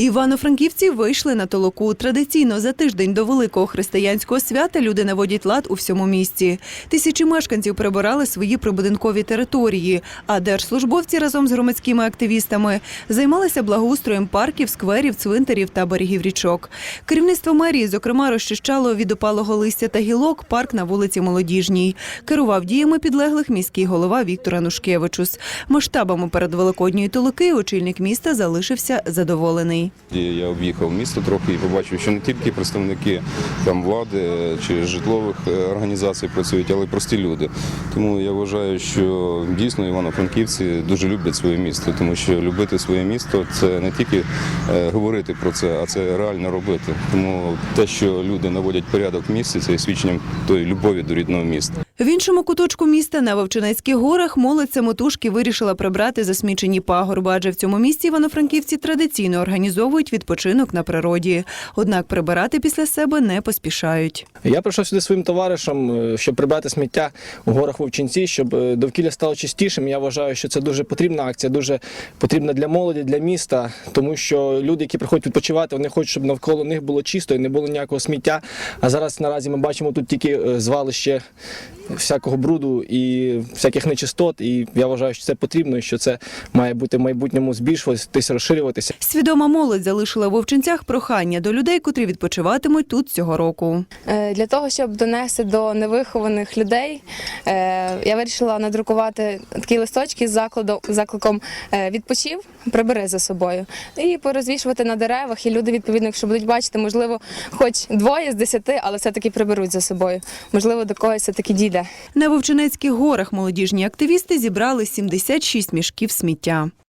Івано-франківці вийшли на толоку. Традиційно за тиждень до великого християнського свята люди наводять лад у всьому місті. Тисячі мешканців прибирали свої прибудинкові території, а держслужбовці разом з громадськими активістами займалися благоустроєм парків, скверів, цвинтарів та берегів річок. Керівництво мерії, зокрема, розчищало від опалого листя та гілок парк на вулиці Молодіжній. Керував діями підлеглих міський голова Віктор Анушкевичус. Масштабами передвеликодньої толоки очільник міста залишився задоволений. Я об'їхав місто трохи і побачив, що не тільки представники там влади чи житлових е, організацій працюють, але й прості люди. Тому я вважаю, що дійсно івано-франківці дуже люблять своє місто, тому що любити своє місто це не тільки е, говорити про це, а це реально робити. Тому те, що люди наводять порядок в місті, це свідченням тої любові до рідного міста. В іншому куточку міста на Вовчинецьких горах молодь самотужки вирішила прибрати засмічені пагорби, адже в цьому місті івано-франківці традиційно організовують відпочинок на природі. Однак прибирати після себе не поспішають. Я прийшов сюди своїм товаришем, е, щоб прибрати сміття у горах Вовчинці, щоб е, довкілля стало чистішим. Я вважаю, що це дуже потрібна акція, дуже потрібна для молоді, для міста, тому що люди, які приходять відпочивати, вони хочуть, щоб навколо них було чисто і не було ніякого сміття. А зараз наразі ми бачимо тут тільки е, звалище всякого бруду і всяких нечистот. І я вважаю, що це потрібно, і що це має бути в майбутньому збільшуватися, розширюватися. Свідома молодь залишила в Вовчинцях прохання до людей, котрі відпочиватимуть тут цього року. Е, Для того, щоб донести до невихованих людей, е, я вирішила надрукувати такі листочки з закладом, закликом е, відпочив, прибери за собою. І порозвішувати на деревах, і люди, відповідно, якщо будуть бачити, можливо, хоч двоє з десяти, але все-таки приберуть за собою. Можливо, до когось все-таки дійде. На Вовчинецьких горах молодіжні активісти зібрали 76 мішків сміття.